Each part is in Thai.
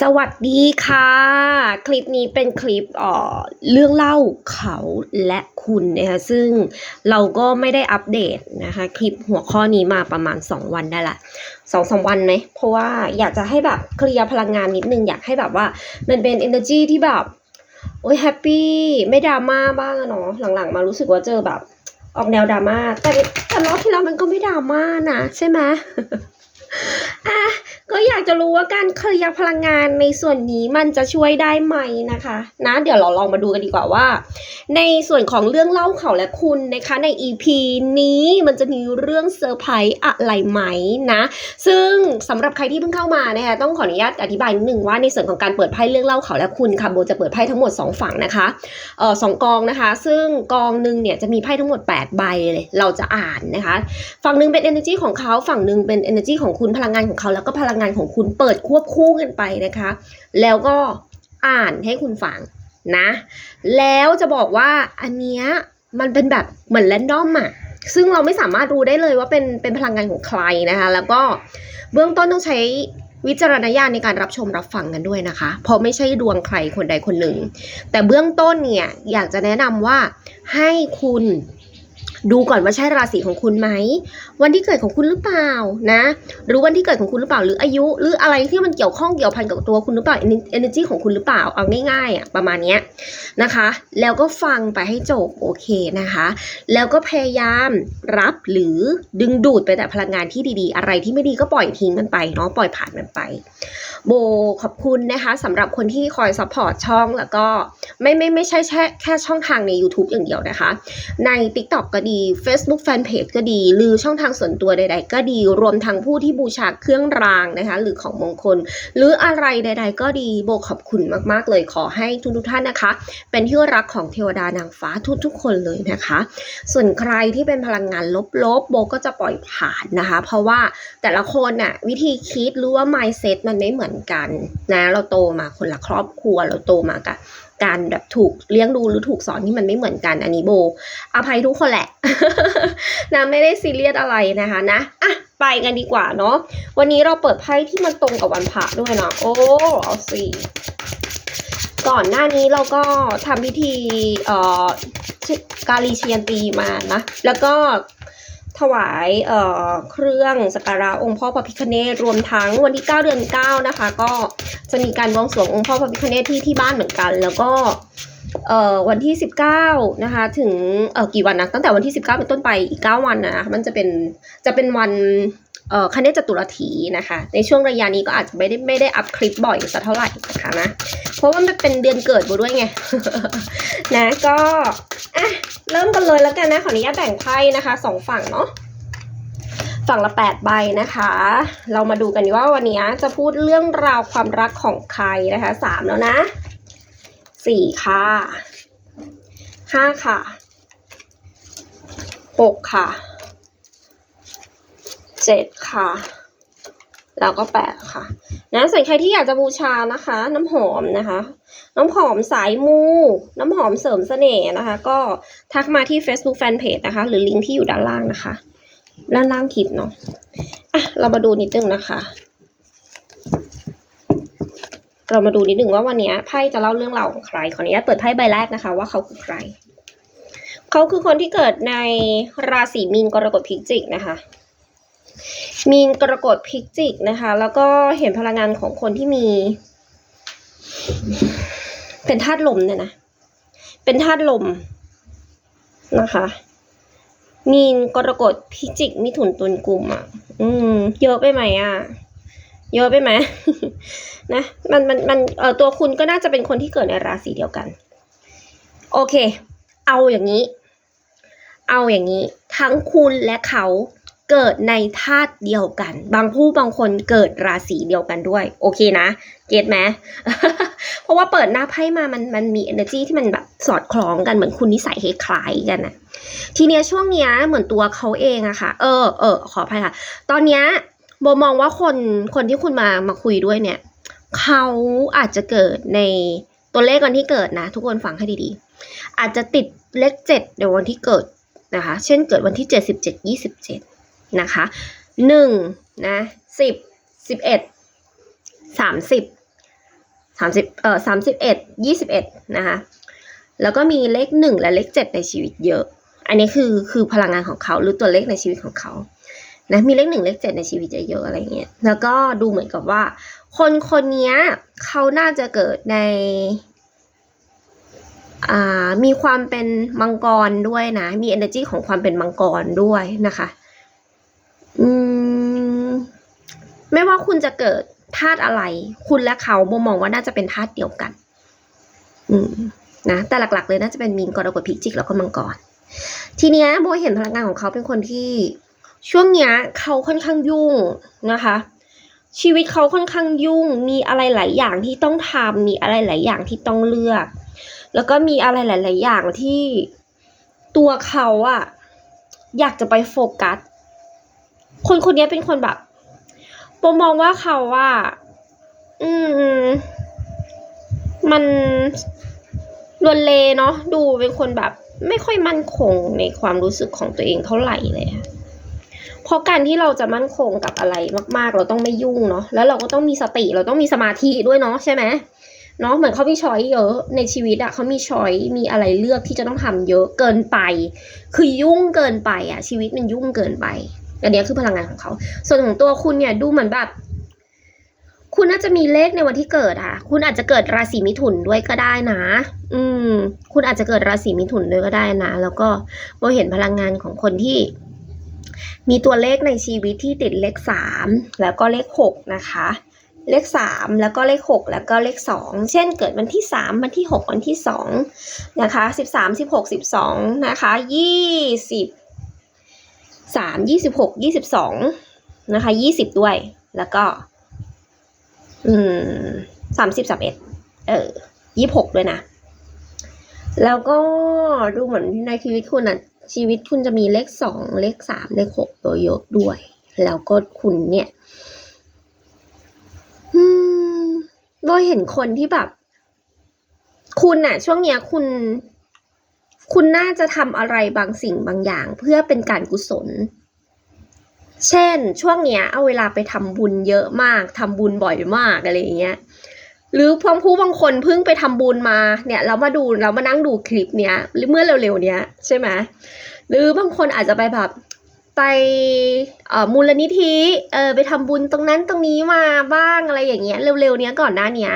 สวัสดีค่ะ คลิปนี้เป็นคลิปเอ่อเรื่องเล่าเขาและคุณนะคะซึ่งเราก็ไม่ได้อัปเดตนะคะ คลิปหัวข้อนี้มาประมาณ 2 วันได้ละสองสามวันไหมเพราะว่าอยากจะให้แบบเคลียร์พลังงานนิดนึง อยากให้แบบว่ามันเป็น energy ที่แบบ โอ้ยแฮปปี้ไม่ดราม่าบ้างอะเนาะหลังๆ มารู้สึกว่าเจอแบบออกแนวดราม่าแต่แต่รอบที่แล้วมันก็ไม่ดราม่านะใช่ไหม อะก็อยากจะรู้ว่าการเคลียร์พลังงานในส่วนนี้มันจะช่วยได้ไหมนะคะ นะ เดี๋ยวเราลองมาดูกันดีกว่าว่า ในส่วนของเรื่องเล่าเขาและคุณนะคะใน EP นี้มันจะมีเรื่องเซอร์ไพรส์อะไรไหมนะ ซึ่งสำหรับใครที่เพิ่งเข้ามานะคะต้องขออนุญาตอธิบายนิดนึงว่าในส่วนของการเปิดไพ่เรื่องเล่าเขาและคุณค่ะโบจะเปิดไพ่ทั้งหมด 2 ฝั่งนะคะเอ่อสองกองนะคะ ซึ่งกองหนึ่งเนี่ยจะมีไพ่ทั้งหมด 8 ใบเลยเราจะอ่านนะคะ ฝั่งหนึ่งเป็น energy ของเขาฝั่งหนึ่งเป็น energy ของคุณพลังงานของเขาแล้วก็พลังงานของคุณเปิดควบคู่กันไปนะคะ แล้วก็อ่านให้คุณฟังนะ แล้วจะบอกว่าอันเนี้ยมันเป็นแบบเหมือนแรนดอมอะซึ่งเราไม่สามารถรู้ได้เลยว่าเป็นเป็นพลังงานของใครนะคะ แล้วก็เบื้องต้นต้องใช้วิจารณญาณในการรับชมรับฟังกันด้วยนะคะ เพราะไม่ใช่ดวงใครคนใดคนหนึ่ง แต่เบื้องต้นเนี่ยอยากจะแนะนำว่าให้คุณ ดูก่อนว่าใช่ราศีของคุณไหม วันที่เกิดของคุณหรือเปล่านะ หรือวันที่เกิดของคุณหรือเปล่า หรืออายุ หรืออะไรที่มันเกี่ยวข้องเกี่ยวพันกับตัวคุณหรือเปล่า energy ของคุณหรือเปล่า เอาง่ายๆอะประมาณเนี้ยนะคะ แล้วก็ฟังไปให้จบโอเคนะคะ แล้วก็พยายามรับหรือดึงดูดไปแต่พลังงานที่ดีๆ อะไรที่ไม่ดีก็ปล่อยทิ้งมันไปเนาะ ปล่อยผ่านมันไป โบขอบคุณนะคะสำหรับคนที่คอยซัพพอร์ตช่องแล้วก็ไม่ไม่ไม่ใช่แค่แค่ช่องทางใน YouTube อย่างเดียวนะคะ ใน TikTok ก็ดี Facebook Fanpage ก็ดี หรือช่องทางส่วนตัวใด ๆ ก็ดี รวมทั้งผู้ที่บูชาเครื่องรางนะคะหรือของมงคล หรืออะไรใด ๆ ก็ดีโบขอบคุณมากๆ เลยขอให้ทุกๆท่านนะคะ เป็นที่รักของเทวดานางฟ้าทุกๆ คนเลยนะคะ ส่วนใครที่เป็นพลังงานลบๆโบก็จะปล่อยผ่านนะคะ เพราะว่าแต่ละคนน่ะวิธีคิดหรือว่า mindset มันไม่เหมือนกันนะเราโตมาคนละครอบครัวเราโตมากับ การแบบถูกเลี้ยงดูหรือถูกสอนที่มันไม่เหมือนกันอันนี้โบ อภัยทุกคนแหละนะไม่ได้ซีเรียสอะไรนะคะนะอะไปกันดีกว่าเนาะวันนี้เราเปิดไพ่ที่มันตรงกับวันพระด้วยเนาะโอ้เอาสิก่อนหน้านี้เราก็ทำพิธีเอ่อกาลีเชียนตีมานะแล้วก็ ถวายเอ่อเครื่องสักการะองค์พ่อพระพิฆเนศรวมทั้งวันที่ 9 เดือน 9 นะคะ ก็จะมีการบวงสรวงองค์พ่อพระพิฆเนศที่ที่บ้านเหมือนกัน แล้วก็เอ่อวันที่ 19 นะคะ ถึงเอ่อกี่วันนะตั้งแต่วันที่ 19 เป็นต้นไปอีก 9 วันนะมันจะเป็นจะเป็นวัน เอ่อคเนศจตุรถีนะคะ ในช่วงระยะนี้ก็อาจจะไม่ได้ไม่ได้อัพคลิปบ่อยสักเท่าไหร่นะคะนะ เพราะว่ามันเป็นเดือนเกิดโบด้วยไง นะก็อะเริ่มกันเลยแล้วกันนะขออนุญาตแบ่งไพ่นะคะสองฝั่งเนาะฝั่งละแปดใบนะคะ เรามาดูกันว่าวันนี้จะพูดเรื่องราวความรักของใครนะคะสามแล้วนะสี่ค่ะห้าค่ะหกค่ะ เจ็ดค่ะ แล้วก็แปดค่ะ นะส่วนใครที่อยากจะบูชานะคะ น้ำหอมนะคะ น้ำหอมสายมู น้ำหอมเสริมเสน่ห์นะคะ ก็ทักมาที่ Facebook Fanpage นะคะ หรือลิงก์ที่อยู่ด้านล่างนะคะ ด้านล่างคลิปเนาะอะเรามาดูนิดนึงนะคะเรามาดูนิดนึงว่าวันนี้ไพ่จะเล่าเรื่องราวของใคร ขออนุญาตเปิดไพ่ใบแรกนะคะ ว่าเขาคือใคร เขาคือคนที่เกิดในราศีมีนกรกฎพิจิกนะคะ มีนกรกฎพิจิกนะคะ แล้วก็เห็นพลังงานของคนที่มี เป็นธาตุลมเนี่ยนะ เป็นธาตุลมนะคะ มีนกรกฎพิจิกมิถุนตุลกลุ่มอะ อืม เยอะไปไหมอะ เยอะไปไหมนะ มันมันมันเอ่อตัวคุณก็น่าจะเป็นคนที่เกิดในราศีเดียวกัน โอเค เอาอย่างนี้ เอาอย่างนี้ ทั้งคุณและเขา เกิดในธาตุเดียวกัน บางผู้บางคนเกิดราศีเดียวกันด้วย โอเคนะ เก็ตไหมเพราะว่าเปิดหน้าไพ่มามันมันมี energy ที่มันแบบสอดคล้องกันเหมือนคุณนิสัยคล้ายกันนะทีเนี้ยช่วงเนี้ยเหมือนตัวเขาเองอะค่ะ เออเออขออภัยค่ะ ตอนเนี้ยโบมองว่าคนคนที่คุณมามาคุยด้วยเนี่ยเขาอาจจะเกิดในตัวเลขวันที่เกิดนะ ทุกคนฟังให้ดีๆ อาจจะติดเลขเจ็ดในวันที่เกิดนะคะ เช่นเกิดวันที่เจ็ดสิบเจ็ดยี่สิบเจ็ด นะคะหนึ่งนะสิบสิบเอ็ดสามสิบสามสิบเอ่อสามสิบเอ็ดยี่สิบเอ็ดนะคะแล้วก็มีเลขหนึ่งและเลขเจ็ดในชีวิตเยอะ อันนี้คือคือพลังงานของเขาหรือตัวเลขในชีวิตของเขานะมีเลขหนึ่งเลขเจ็ดในชีวิตเยอะๆอะไรเงี้ยแล้วก็ดูเหมือนกับว่า คนคนนี้เขาน่าจะเกิดในอ่ามีความเป็นมังกรด้วยนะ มี energy ของความเป็นมังกรด้วยนะคะ อืม ไม่ว่าคุณจะเกิดธาตุอะไร คุณและเขาโบมองว่าน่าจะเป็นธาตุเดียวกัน อืม นะ แต่หลัก ๆ เลยน่าจะเป็นมีนกรกฎพิจิกแล้วก็มังกร ทีเนี้ยโบเห็นพลังงานของเขาเป็นคนที่ช่วงเนี้ยเขาค่อนข้างยุ่งนะคะ ชีวิตเขาค่อนข้างยุ่ง มีอะไรหลายอย่างที่ต้องทำมีอะไรหลายอย่างที่ต้องเลือก แล้วก็มีอะไรหลาย ๆ อย่างที่ตัวเขาอะอยากจะไปโฟกัส คนคนนี้เป็นคนแบบโปมองว่าเขาว่า อืม มันลวนเลเนาะดูเป็นคนแบบ ไม่ค่อยมั่นคงในความรู้สึกของตัวเองเท่าไหร่เลยเพราะการที่เราจะมั่นคงกับอะไรมาก ๆ เราต้องไม่ยุ่งเนาะแล้วเราก็ต้องมีสติเราต้องมีสมาธิด้วยเนาะใช่ไหมเนาะเหมือนเขามีช้อยเยอะในชีวิตอะเขามีช้อยมีอะไรเลือกที่จะต้องทำเยอะเกินไป คือยุ่งเกินไปอะชีวิตมันยุ่งเกินไป อันนี้คือพลังงานของเขา ส่วนของตัวคุณเนี่ยดูเหมือนแบบ คุณน่าจะมีเลขในวันที่เกิดอะคุณอาจจะเกิดราศีมิถุนด้วยก็ได้นะ อืม คุณอาจจะเกิดราศีมิถุนด้วยก็ได้นะ แล้วก็โบเห็นพลังงานของคนที่ มีตัวเลขในชีวิตที่ติดเลขสามแล้วก็เลขหกนะคะเลขสามแล้วก็เลขหกแล้วก็เลขสองเช่นเกิดวันที่สามวันที่หกวันที่สองนะคะสิบสามสิบหกสิบสองนะคะยี่ สามยี่สิบหกยี่สิบสองนะคะยี่สิบด้วย แล้วก็ อืมสามสิบสามเอ็ดเออยี่หกด้วยนะ แล้วก็ดูเหมือนในชีวิตคุณอะชีวิตคุณจะมีเลขสองเลขสามเลขหกตัวเยอะด้วย แล้วก็คุณเนี่ยอืมโดยเห็นคนที่แบบ คุณน่ะช่วงเนี้ยคุณ คุณน่าจะทำอะไรบางสิ่งบางอย่าง เพื่อเป็นการกุศล เช่น ช่วงเนี้ยเอาเวลาไปทำบุญเยอะมากทำบุญบ่อยมากอะไรอย่างเงี้ยหรือพอผู้บางคนเพิ่งไปทำบุญมาเนี่ยเรามาดูเรามานั่งดูคลิปเนี้ยหรือเมื่อเร็วๆเนี้ยใช่ไหมหรือบางคนอาจจะไปแบบไปเอ่อมูลนิธิเออไปทำบุญตรงนั้นตรงนี้มาบ้างอะไรอย่างเงี้ยเร็วๆเนี้ยก่อนหน้าเนี้ย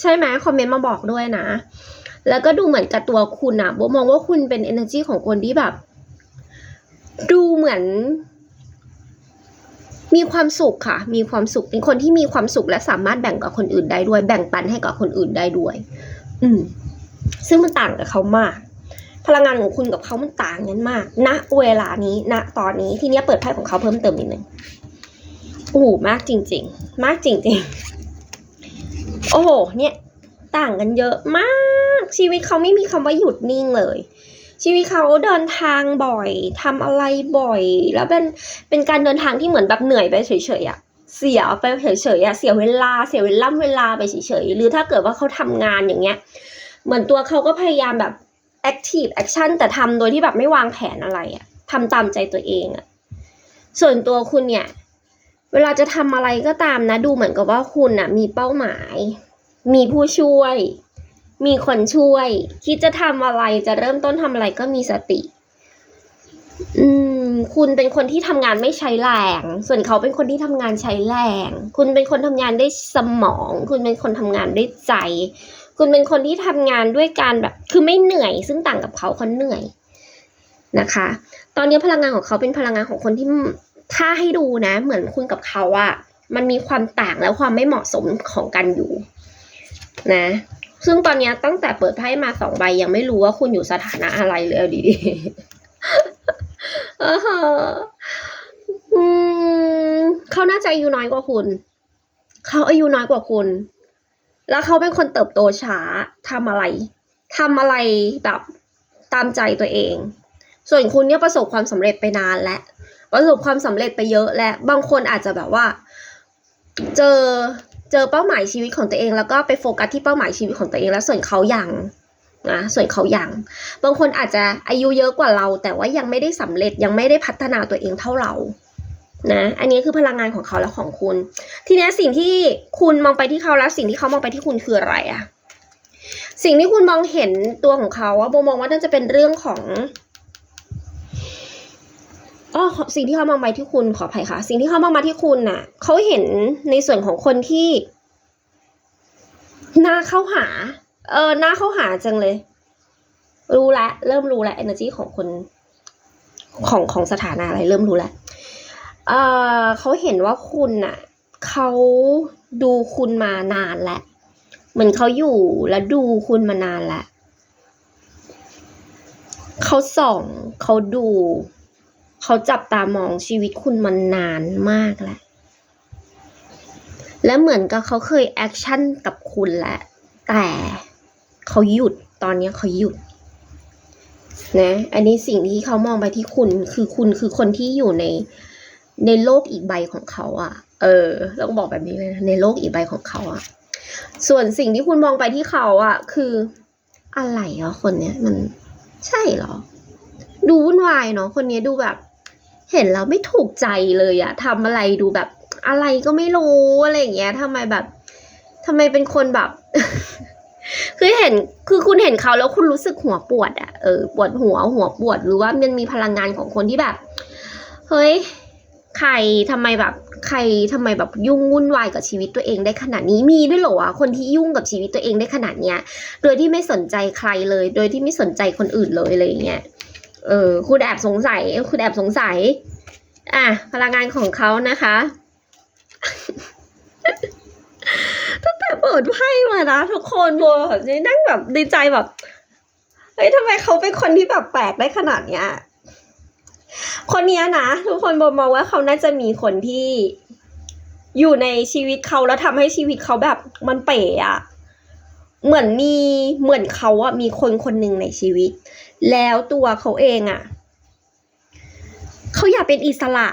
ใช่ไหมคอมเมนต์มาบอกด้วยนะ แล้วก็ดูเหมือนกับตัวคุณอะโบมองว่าคุณเป็น energy ของคนที่แบบ ดูเหมือน มีความสุขค่ะ มีความสุข เป็นคนที่มีความสุขและสามารถแบ่งกับคนอื่นได้ด้วย แบ่งปันให้กับคนอื่นได้ด้วย อืม ซึ่งมันต่างกับเขามาก พลังงานของคุณกับเขามันต่างกันมากณเวลานี้ณตอนนี้ที่เนี้ยเปิดไพ่ของเขาเพิ่มเติมนิดนึงโอ้มากจริง ๆ มากจริง ๆ โอ้โหเนี่ย ต่างกันเยอะมาก ชีวิตเขาไม่มีคำว่าหยุดนิ่งเลย ชีวิตเขาเดินทางบ่อยทำอะไรบ่อย แล้วเป็นเป็นการเดินทางที่เหมือนแบบเหนื่อยไปเฉยๆอะเสียไปเฉยๆอะเสียเวลาเสียเวลาเวลาไปเฉยๆหรือถ้าเกิดว่าเขาทำงานอย่างเงี้ย เหมือนตัวเขาก็พยายามแบบ active action แต่ทำโดยที่แบบไม่วางแผนอะไรอะทำตามใจตัวเองอะส่วนตัวคุณเนี่ย เวลาจะทำอะไรก็ตามนะ ดูเหมือนกับว่าคุณอะมีเป้าหมาย มีผู้ช่วย มีคนช่วย คิดจะทำอะไรจะเริ่มต้นทำอะไรก็มีสติ อืม คุณเป็นคนที่ทำงานไม่ใช้แรง ส่วนเขาเป็นคนที่ทำงานใช้แรง คุณเป็นคนทำงานด้วยสมอง คุณเป็นคนทำงานด้วยใจ คุณเป็นคนที่ทำงานด้วยการแบบ คือไม่เหนื่อย ซึ่งต่างกับเขาเขาเหนื่อยนะคะ ตอนนี้พลังงานของเขาเป็นพลังงานของคนที่ถ้าให้ดูนะ เหมือนคุณกับเขาอะมันมีความต่างและความไม่เหมาะสมของกันอยู่ นะ ซึ่งตอนนี้ตั้งแต่เปิดไพ่มาสองใบยังไม่รู้ว่าคุณอยู่สถานะอะไรเลยเอาดีๆเขาน่าจะอายุน้อยกว่าคุณ เขาอายุน้อยกว่าคุณ แล้วเขาเป็นคนเติบโตช้าทำอะไรทำอะไรแบบตามใจตัวเอง ส่วนคุณเนี่ยประสบความสำเร็จไปนานแล้วประสบความสำเร็จไปเยอะแล้วบางคนอาจจะแบบว่า เจอ เจอเป้าหมายชีวิตของตัวเอง แล้วก็ไปโฟกัสที่เป้าหมายชีวิตของตัวเอง แล้วส่วนเขายังนะส่วนเขายังบางคนอาจจะอายุเยอะกว่าเรา แต่ว่ายังไม่ได้สำเร็จยังไม่ได้พัฒนาตัวเองเท่าเรานะอันนี้คือพลังงานของเขาและของคุณ ทีนี้สิ่งที่คุณมองไปที่เขาแล้วสิ่งที่เขามองไปที่คุณคืออะไรอะสิ่งที่คุณมองเห็นตัวของเขาอะโบมองว่าน่าจะเป็นเรื่องของ อ๋อสิ่งที่เขามองไปที่คุณขออภัยค่ะ สิ่งที่เขามองมาที่คุณน่ะเขาเห็นในส่วนของคนที่หน้าเข้าหา เออหน้าเข้าหาจังเลย รู้ล้วเริ่มรู้แล้ว energy ของคน ของของสถานะอะไร เริ่มรู้ล้วเออเขาเห็นว่าคุณน่ะเขาดูคุณมานานแล้วเหมือนเขาอยู่แล้วดูคุณมานานแล้วเขาส่องเขาดู เขาจับตามองชีวิตคุณมานานมากแล้ว และเหมือนกับเขาเคยแอคชั่นกับคุณแล้วแต่เขาหยุดตอนนี้เขาหยุดนะอันนี้สิ่งที่เขามองไปที่คุณคือคุณคือคนที่อยู่ในในโลกอีกใบของเขาอะ่ะ เออต้องบอกแบบนี้เลยนะในโลกอีกใบของเขาอะ่ะ ส่วนสิ่งที่คุณมองไปที่เขาอะ่ะ คืออะไรอะคนเนี้ยมันใช่เหรอ ดูวุ่นวายเนาะคนนี้ดูแบบ เห็นแล้วไม่ถูกใจเลยอะทำอะไรดูแบบอะไรก็ไม่รู้อะไรอย่างเงี้ยทำไมแบบทำไมเป็นคนแบบ คือเห็นคือคุณเห็นเขาแล้วคุณรู้สึกหัวปวดอะเออปวดหัวหัวปวดหรือว่ามันมีพลังงานของคนที่แบบ เฮ้ยใครทำไมแบบ ใครทำไมแบบยุ่งวุ่นวายกับชีวิตตัวเองได้ขนาดนี้มีด้วยเหรอวะคนที่ยุ่งกับชีวิตตัวเองได้ขนาดเนี้ย โดยที่ไม่สนใจใครเลย โดยที่ไม่สนใจคนอื่นเลยอะไรอย่างเงี้ย เออคุณแอบสงสัย คุณแอบสงสัย อะ พลังงานของเขานะคะตั้งแต่เปิดไพ่มานะทุกคนโบแบบนี่นั่งแบบดีใจแบบเฮ้ยทำไมเขาเป็นคนที่แบบแปลกได้ขนาดเนี้ย คนเนี้ยนะทุกคนโบมองว่าเขาน่าจะมีคนที่อยู่ในชีวิตเขาแล้วทำให้ชีวิตเขาแบบมันเป๋อะเหมือนมีเหมือนเขาอะมีคนคนหนึ่งในชีวิต แล้วตัวเขาเองอะเขาอยากเป็นอิสระ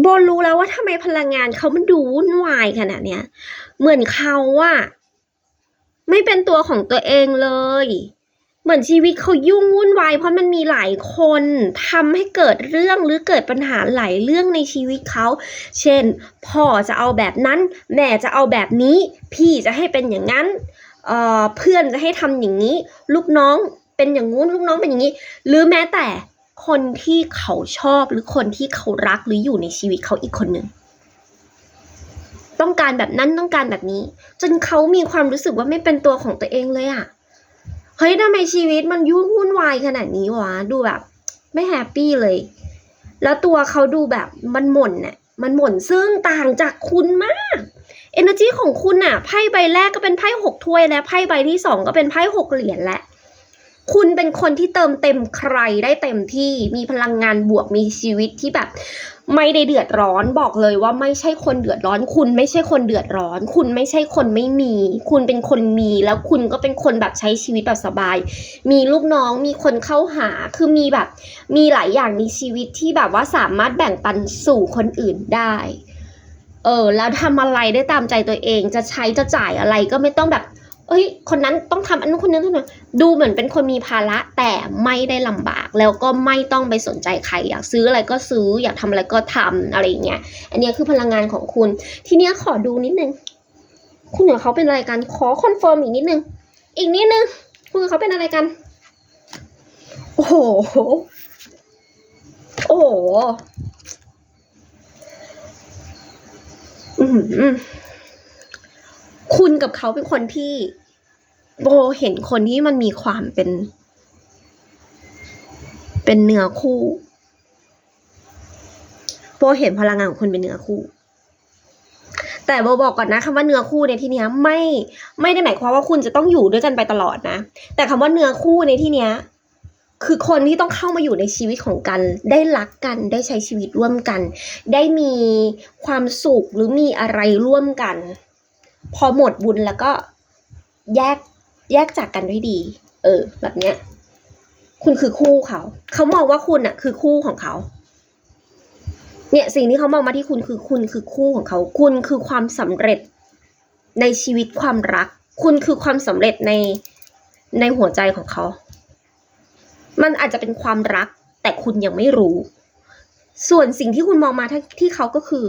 โบรู้แล้วว่าทำไมพลังงานเขามันดูวุ่นวายขนาดเนี้ย เหมือนเขาอะไม่เป็นตัวของตัวเองเลย เหมือนชีวิตเขายุ่งวุ่นวายเพราะมันมีหลายคนทำให้เกิดเรื่องหรือเกิดปัญหาหลายเรื่องในชีวิตเขา เช่น พ่อจะเอาแบบนั้น แม่จะเอาแบบนี้ พี่จะให้เป็นอย่างนั้นเออเพื่อนจะให้ทำอย่างนี้ ลูกน้อง เป็นอย่างงู้นลูกน้องเป็นอย่างนี้ หรือแม้แต่คนที่เขาชอบหรือคนที่เขารักหรืออยู่ในชีวิตเขาอีกคนหนึ่งต้องการแบบนั้นต้องการแบบนี้ จนเขามีความรู้สึกว่าไม่เป็นตัวของตัวเองเลยอะเฮ้ยทำไมชีวิตมันยุ่งวุ่นวายขนาดนี้วะดูแบบ ไม่แฮปปี้เลย แล้วตัวเขาดูแบบมันหม่นน่ะมันหม่นซึ่งต่างจากคุณมาก energy ของคุณน่ะไพ่ใบแรกก็เป็นไพ่หกถ้วยแล้วไพ่ใบที่สองก็เป็นไพ่หกเหรียญแหละ คุณเป็นคนที่เติมเต็มใครได้เต็มที่มีพลังงานบวกมีชีวิตที่แบบ ไม่ได้เดือดร้อนบอกเลยว่าไม่ใช่คนเดือดร้อน คุณไม่ใช่คนเดือดร้อน คุณไม่ใช่คนไม่มี คุณเป็นคนมีแล้วคุณก็เป็นคนแบบใช้ชีวิตแบบสบาย มีลูกน้องมีคนเข้าหาคือมีแบบ มีหลายอย่างในชีวิตที่แบบว่าสามารถแบ่งปันสู่คนอื่นได้เออแล้วทำอะไรได้ตามใจตัวเองจะใช้จะจ่ายอะไรก็ไม่ต้องแบบ เอ้ย คนนั้นต้องทำอันนู้นคนนี้ต้องทำดูเหมือนเป็นคนมีภาระแต่ไม่ได้ลำบาก แล้วก็ไม่ต้องไปสนใจใคร อยากซื้ออะไรก็ซื้อ อยากทำอะไรก็ทำอะไรอย่างเงี้ย อันนี้คือพลังงานของคุณ ทีนี้ขอดูนิดนึง คุณกับเขาเป็นอะไรกัน ขอคอนเฟิร์มอีกนิดนึง อีกนิดนึง คุณกับเขาเป็นอะไรกัน โอ้โห โอ้โห อือหือ คุณกับเขาเป็นคนที่โบเห็นคนที่มันมีความเป็น เป็นเนื้อคู่โบเห็นพลังงานของคุณเป็นเนื้อคู่ แต่โบบอกก่อนนะคำว่าเนื้อคู่ในที่เนี้ยไม่ไม่ได้หมายความว่าคุณจะต้องอยู่ด้วยกันไปตลอดนะ แต่คำว่าเนื้อคู่ในที่เนี้ยคือคนที่ต้องเข้ามาอยู่ในชีวิตของกัน ได้รักกันได้ใช้ชีวิตร่วมกัน ได้มีความสุขหรือมีอะไรร่วมกัน พอหมดบุญแล้วก็แยกแยกจากกันด้วยดี เออ แบบเนี้ย คุณคือคู่เขา เขามองว่าคุณอะคือคู่ของเขา เนี่ย สิ่งที่เขามองมาที่คุณคือคุณคือคู่ของเขา คุณคือความสำเร็จในชีวิตความรัก คุณคือความสำเร็จในในหัวใจของเขา มันอาจจะเป็นความรัก แต่คุณยังไม่รู้ ส่วนสิ่งที่คุณมองมาที่ที่เขาก็คือ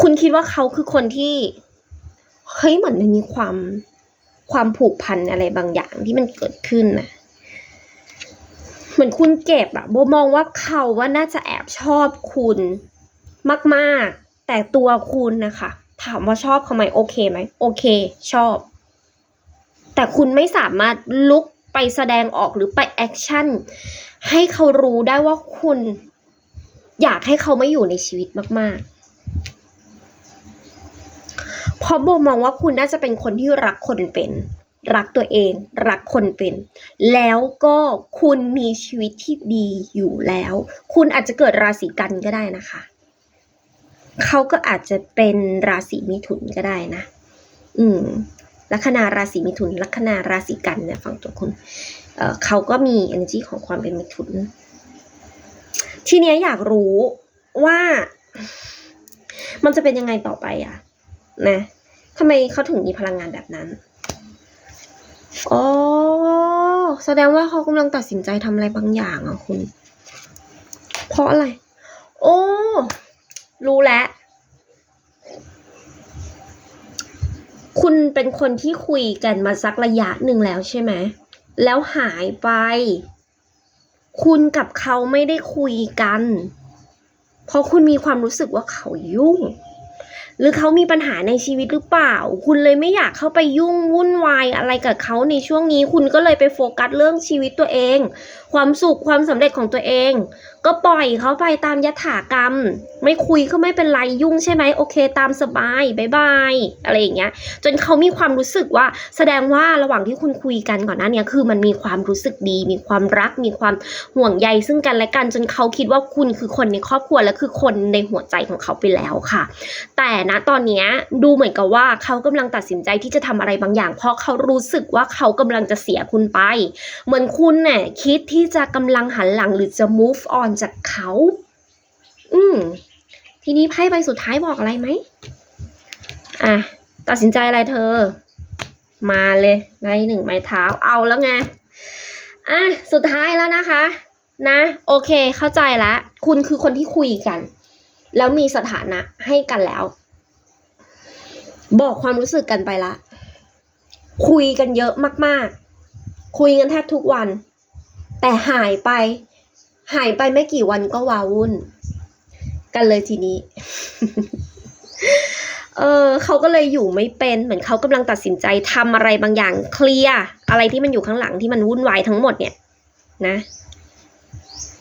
คุณคิดว่าเขาคือคนที่เฮ้ยเหมือนมันมีความความผูกพันอะไรบางอย่างที่มันเกิดขึ้นน่ะเหมือนคุณเก็บอะโบมองว่าเขาว่าน่าจะแอบชอบคุณมากๆ แต่ตัวคุณนะคะ ถามว่าชอบเขาไหมโอเคไหมโอเค ชอบ แต่คุณไม่สามารถลุกไปแสดงออกหรือไปแอคชั่น ให้เขารู้ได้ว่าคุณ อยากให้เขาไม่อยู่ในชีวิตมาก ๆ เพ ราะโบมองว่าคุณน่าจะเป็นคนที่รักคนเป็น รักตัวเอง รักคนเป็น แล้วก็คุณมีชีวิตที่ดีอยู่แล้ว คุณอาจจะเกิดราศีกันก็ได้นะคะ เขาก็อาจจะเป็นราศีมิถุนก็ได้นะ อืมลัคนาราศีมิถุน ลัคนาราศีกันเนี่ยฝั่งตัวคุณเเขาก็มี energy ของความเป็นมิถุน ทีเนี้ยอยากรู้ว่ามันจะเป็นยังไงต่อไปอะนะ ทำไมเขาถึงมีพลังงานแบบนั้นอ๋อแสดงว่าเขากำลังตัดสินใจทำอะไรบางอย่างอะคุณ เพราะอะไร โอ้ รู้แล้วคุณเป็นคนที่คุยกันมาสักระยะหนึ่งแล้วใช่ไหม แล้วหายไป คุณกับเขาไม่ได้คุยกัน เพราะคุณมีความรู้สึกว่าเขายุ่ง หรือเขามีปัญหาในชีวิตหรือเปล่า คุณเลยไม่อยากเข้าไปยุ่งวุ่นวายอะไรกับเขาในช่วงนี้ คุณก็เลยไปโฟกัสเรื่องชีวิตตัวเอง ความสุขความสำเร็จของตัวเอง ก็ปล่อยเขาไปตามยถากรรม ไม่คุยก็ไม่เป็นไรยุ่งใช่ไหมโอเค ตามสบายบายบายอะไรอย่างเงี้ย จนเขามีความรู้สึกว่า แสดงว่าระหว่างที่คุณคุยกันก่อนหน้านี้คือมันมีความรู้สึกดี มีความรัก มีความห่วงใยซึ่งกันและกัน จนเขาคิดว่าคุณคือคนในครอบครัวและคือคนในหัวใจของเขาไปแล้วค่ะ แต่ณตอนนี้ดูเหมือนกับว่าเขากำลังตัดสินใจที่จะทำอะไรบางอย่าง เพราะเขารู้สึกว่าเขากำลังจะเสียคุณไป เหมือนคุณเนี่ยคิดที่จะกำลังหันหลังหรือจะ move on จากเขา อืม ทีนี้ไพ่ใบสุดท้ายบอกอะไรไหม อะ ตัดสินใจอะไรเธอ มาเลยไม้หนึ่งไม้เท้าเอาแล้วไง อะ สุดท้ายแล้วนะคะ นะ โอเค เข้าใจแล้วคุณคือคนที่คุยกัน แล้วมีสถานะให้กันแล้ว บอกความรู้สึกกันไปละ คุยกันเยอะมาก ๆ คุยกันแทบทุกวัน แต่หายไป หายไปไม่กี่วันก็วาวุ่น กันเลยทีนี้ เออเขาก็เลยอยู่ไม่เป็น เหมือนเขากำลังตัดสินใจทำอะไรบางอย่างเคลียร์อะไรที่มันอยู่ข้างหลังที่มันวุ่นวายทั้งหมดเนี่ยนะ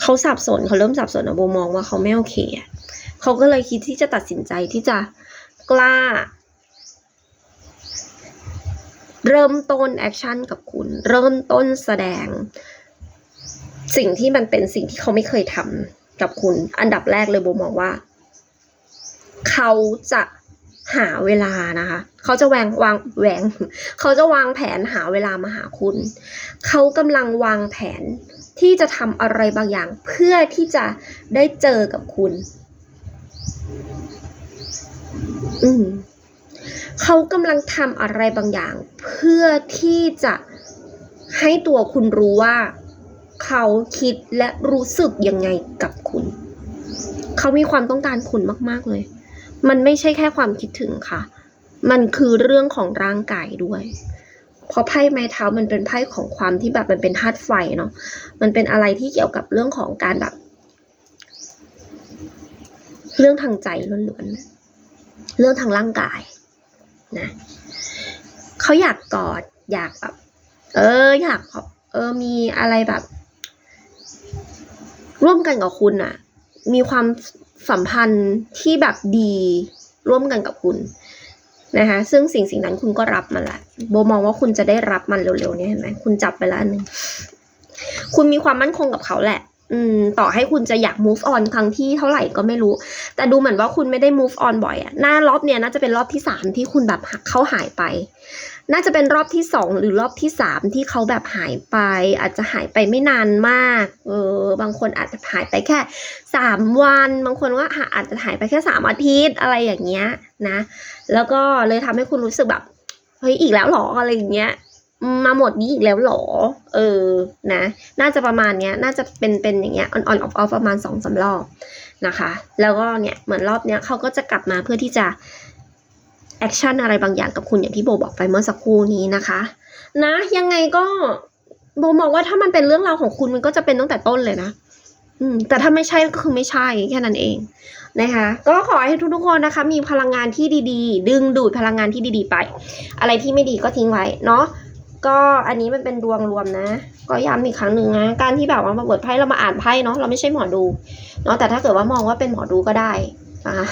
เขาสับสนเขาเริ่มสับสนอะโบมองว่าเขาไม่โอเคอะเขาก็เลยคิดที่จะตัดสินใจที่จะกล้า เริ่มต้นแอคชั่นกับคุณ เริ่มต้นแสดง สิ่งที่มันเป็นสิ่งที่เขาไม่เคยทำกับคุณ อันดับแรกเลยโบมองว่า เขาจะหาเวลานะคะ เขาจะแวงวางแหวง เขาจะวางแผนหาเวลามาหาคุณ เขากำลังวางแผนที่จะทำอะไรบางอย่าง เพื่อที่จะได้เจอกับคุณ อืมเขากำลังทำอะไรบางอย่าง เพื่อที่จะให้ตัวคุณรู้ว่า เขาคิดและรู้สึกยังไงกับคุณ เขามีความต้องการคุณมาก ๆ เลย มันไม่ใช่แค่ความคิดถึงค่ะ มันคือเรื่องของร่างกายด้วย เพราะไพ่ไม้เท้ามันเป็นไพ่ของความที่แบบมันเป็นธาตุไฟเนาะ มันเป็นอะไรที่เกี่ยวกับเรื่องของการแบบ เรื่องทางใจล้วนๆ เรื่องทางร่างกายนะเขาอยากกอด อยากแบบ เออ อยากแบบเออ มีอะไรแบบ ร่วมกันกับคุณอะมีความสัมพันธ์ที่แบบดีร่วมกันกับคุณนะคะซึ่งสิ่งสิ่งนั้นคุณก็รับมันละโบมองว่าคุณจะได้รับมันเร็วๆเนี่ยเห็นไหมคุณจับไปแล้วนหนึ่งคุณมีความมั่นคงกับเขาแหละ อืม ต่อให้คุณจะอยาก move on ครั้งที่เท่าไหร่ก็ไม่รู้ แต่ดูเหมือนว่าคุณไม่ได้ move on บ่อยอะหน้ารอบเนี้ยน่าจะเป็นรอบที่สามที่คุณแบบเขาหายไป น่าจะเป็นรอบที่สองหรือรอบที่สามที่เขาแบบหายไป อาจจะหายไปไม่นานมาก เออ บางคนอาจจะหายไปแค่สามวัน บางคนว่าอาจจะหายไปแค่สามอาทิตย์อะไรอย่างเงี้ยนะ แล้วก็เลยทำให้คุณรู้สึกแบบเฮ้ยอีกแล้วหรออะไรอย่างเงี้ยมาหมดนี้อีกแล้วหรอ เออ นะ น่าจะประมาณเนี้ย น่าจะเป็นเป็นอย่างเงี้ย on on off off ประมาณสองสามรอบ นะคะ แล้วก็เนี่ยเหมือนรอบเนี้ยเขาก็จะกลับมาเพื่อที่จะแอคชั่นอะไรบางอย่างกับคุณอย่างที่โบบอกไปเมื่อสักครู่นี้นะคะ นะยังไงก็โบมองว่าถ้ามันเป็นเรื่องราวของคุณมันก็จะเป็นตั้งแต่ต้นเลยนะอืมแต่ถ้าไม่ใช่ก็คือไม่ใช่แค่นั้นเองนะคะ ก็ขอให้ทุกๆคนนะคะ มีพลังงานที่ดีๆ ดึงดูดพลังงานที่ดีๆ ไป อะไรที่ไม่ดีก็ทิ้งไว้เนาะ ก็อันนี้มันเป็นดวงรวมนะ ก็ย้ำอีกครั้งหนึ่งนะการที่แบบว่ามาเปิดไพ่เรามาอ่านไพ่เนาะเราไม่ใช่หมอดูเนาะแต่ถ้าเกิดว่ามองว่าเป็นหมอดูก็ได้นะคะ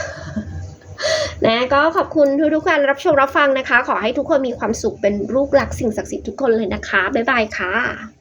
นะก็ขอบคุณทุกๆการรับชมรับฟังนะคะ ขอให้ทุกคนมีความสุขเป็นลูกหลักสิ่งศักดิ์สิทธิ์ทุกคนเลยนะคะ บ๊ายบายค่ะ